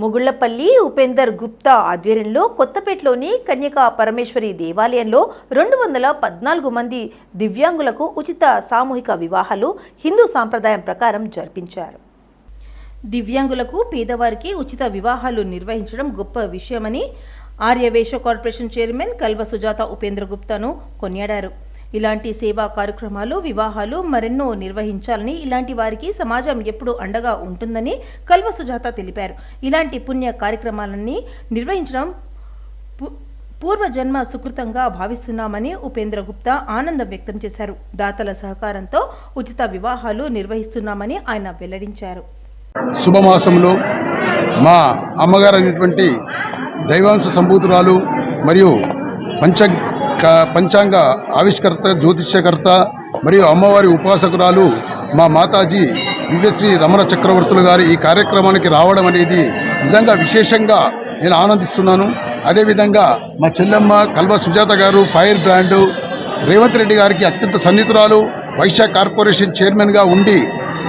ముగుళ్ళపల్లి ఉపేందర్ గుప్తా ఆధ్వర్యంలో కొత్తపేటలోని కన్యకా పరమేశ్వరి దేవాలయంలో రెండు వందల పద్నాలుగు మంది దివ్యాంగులకు ఉచిత సామూహిక వివాహాలు హిందూ సాంప్రదాయం ప్రకారం జరిపించారు. దివ్యాంగులకు పేదవారికి ఉచిత వివాహాలు నిర్వహించడం గొప్ప విషయమని ఆర్యవేశ కార్పొరేషన్ చైర్మన్ కల్వ సుజాత ఉపేంద్ర గుప్తాను కొనియాడారు. ఇలాంటి సేవా కార్యక్రమాలు వివాహాలు మరెన్నో నిర్వహించాలని ఇలాంటి వారికి సమాజం ఎప్పుడూ అండగా ఉంటుందని కల్వ సుజాత తెలిపారు. ఇలాంటి పుణ్య కార్యక్రమాలన్నీ నిర్వహించడం పూర్వజన్మ సుకృతంగా భావిస్తున్నామని ఉపేంద్ర గుప్తా ఆనందం వ్యక్తం చేశారు. దాతల సహకారంతో ఉచిత వివాహాలు నిర్వహిస్తున్నామని ఆయన వెల్లడించారు. శుభమాసంలో మా అమ్మగారు అయినటువంటి దైవాంశ సంభూతురాలు మరియు పంచ పంచాంగ ఆవిష్కర్త జ్యోతిష్యకర్త మరియు అమ్మవారి ఉపాసకురాలు మా మాతాజీ దివ్యశ్రీ రమణ చక్రవర్తులు గారి ఈ కార్యక్రమానికి రావడం అనేది నిజంగా విశేషంగా నేను ఆనందిస్తున్నాను. అదేవిధంగా మా చెల్లెమ్మ కల్వ సుజాత గారు ఫైర్ బ్రాండు రేవంత్ రెడ్డి గారికి అత్యంత సన్నిహితురాలు వైశాఖ్ కార్పొరేషన్ చైర్మన్గా ఉండి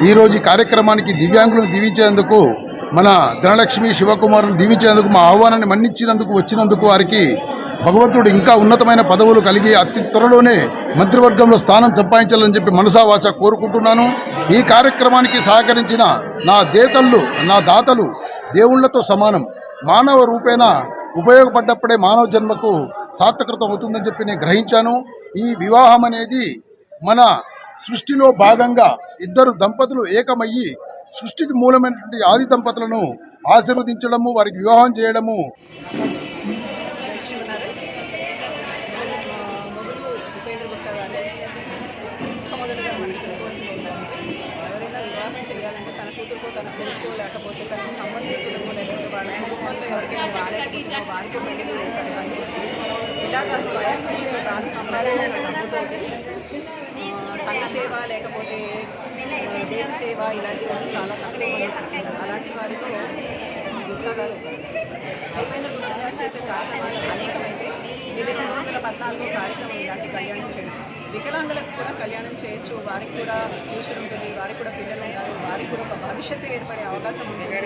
ఈరోజు ఈ కార్యక్రమానికి దివ్యాంగులను దీవించేందుకు మన ధనలక్ష్మి శివకుమారులు దీవించేందుకు మా ఆహ్వానాన్ని మన్నించినందుకు వచ్చినందుకు వారికి భగవంతుడు ఇంకా ఉన్నతమైన పదవులు కలిగి అతి త్వరలోనే మంత్రివర్గంలో స్థానం సంపాదించాలని చెప్పి మనసావాచ కోరుకుంటున్నాను. ఈ కార్యక్రమానికి సహకరించిన నా దేతళ్ళు నా దాతలు దేవుళ్ళతో సమానం. మానవ రూపేణ ఉపయోగపడ్డప్పుడే మానవ జన్మకు సార్థకృతం అవుతుందని చెప్పి నేను గ్రహించాను. ఈ వివాహం అనేది మన సృష్టిలో భాగంగా ఇద్దరు దంపతులు ఏకమయ్యి సృష్టికి మూలమైనటువంటి ఆది దంపతులను ఆశీర్వదించడము వారికి వివాహం చేయడము ఉన్నారు. మొదలు ఉపేంద్ర గుప్తా గారు మొదలుగా మనం చెప్పుకోవాల్సింది ఏంటంటే ఎవరైనా వివాహం చేయాలంటే తన కూతురుకో తన కొడుకు లేకపోతే తన సంబంధికులకో లేకపోతే వాళ్ళ కుటుంబంలో ఎవరికైనా బాగాలేకపోతే వారికి పెళ్ళి చేస్తారు కానీ ఇలాగ స్వయం కృషితో తాను సంపాదించిన డబ్బుతోటి సంఘ సేవ లేకపోతే దేశ సేవ ఇలాంటివన్నీ చాలా తక్కువ అలాంటి వారిలో గుప్తా గారు ఒకరు. ఉపేంద్ర గుప్తా గారు చేసే కార్యక్రమాలు అనేకమైతే ఇది రెండు వందల పద్నాలుగు కార్యక్రమం ఇలాంటి కళ్యాణం చేయడం వికలాంగులకు కూడా కళ్యాణం చేయొచ్చు వారికి కూడా ఫ్యూచర్ ఉంటుంది వారికి కూడా పిల్లలు ఉంటారు వారికి కూడా ఒక భవిష్యత్తు ఏర్పడే అవకాశం ఉంటుంది